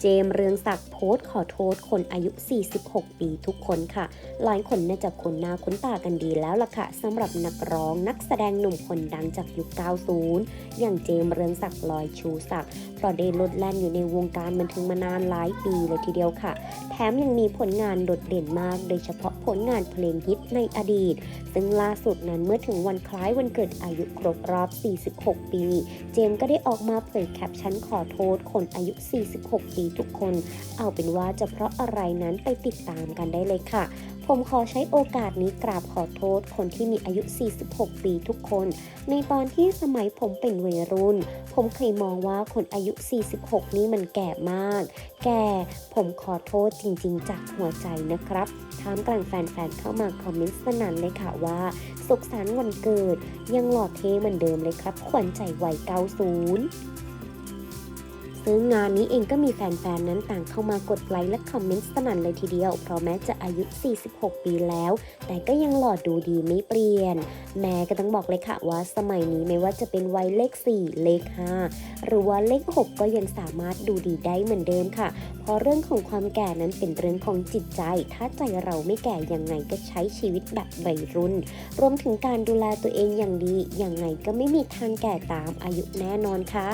เจมเรืองศักดิ์โพสต์ขอโทษคนอายุ 46 ปีทุกคนค่ะ หลายคนน่าจะคุ้นหน้าคุ้นตากันดีแล้วล่ะค่ะสำหรับนักร้องนักแสดงหนุ่มคนดังจากยุค 90 อย่างเจมเรืองศักดิ์ลอยชูศักดิ์เพราะได้ลดแล่นอยู่ในวงการบันเทิงมานานหลายปีเลยทีเดียวค่ะ แถมยังมีผลงานโดดเด่นมากโดยเฉพาะ ลงานเพลงฮิตในอดีต ซึ่งล่าสุดนั้นเมื่อถึงวันคล้ายวันเกิดอายุครบรอบ 46 ปี เจมส์ก็ได้ออกมาเผยแคปชั่นขอโทษคนอายุ 46 ปีทุกคน เอาเป็นว่าจะเพราะอะไรนั้นไปติดตามกันได้เลยค่ะ ผมขอใช้โอกาสนี้กราบขอโทษคนที่มีอายุ 46 ปีทุกคน ในตอนที่สมัยผมเป็นวัยรุ่น ผมเคยมองว่าคนอายุ 46 นี้มันแก่มาก แก่ผมขอโทษจริงๆ จากหัวใจนะครับท่ามกลางแฟนๆ เข้ามาคอมเมนต์สนั่นเลยค่ะว่า สุขสันต์วันเกิด ยังหล่อเท่เหมือนเดิมเลยครับ ขวัญใจวัย 90 ซึ่งงานนี้เองก็มีแฟนๆ นั้นต่างเข้ามากดไลค์และคอมเมนต์สนั่นเลยทีเดียว เพราะแม้จะอายุ 46 ปีแล้ว แต่ก็ยังหล่อดูดีไม่เปลี่ยน แม่ก็ต้องบอกเลยค่ะว่าสมัยนี้ไม่ว่าจะเป็นวัยเลข 4 เลข 5 หรือว่าเลข 6 ก็ยังสามารถดูดีได้เหมือนเดิมค่ะ เพราะเรื่องของความแก่นั้นเป็นเรื่องของจิตใจ ถ้าใจเราไม่แก่ยังไงก็ใช้ชีวิตแบบวัยรุ่น รวมถึงการดูแลตัวเองอย่างดียังไงก็ไม่มีทางแก่ตามอายุแน่นอนค่ะ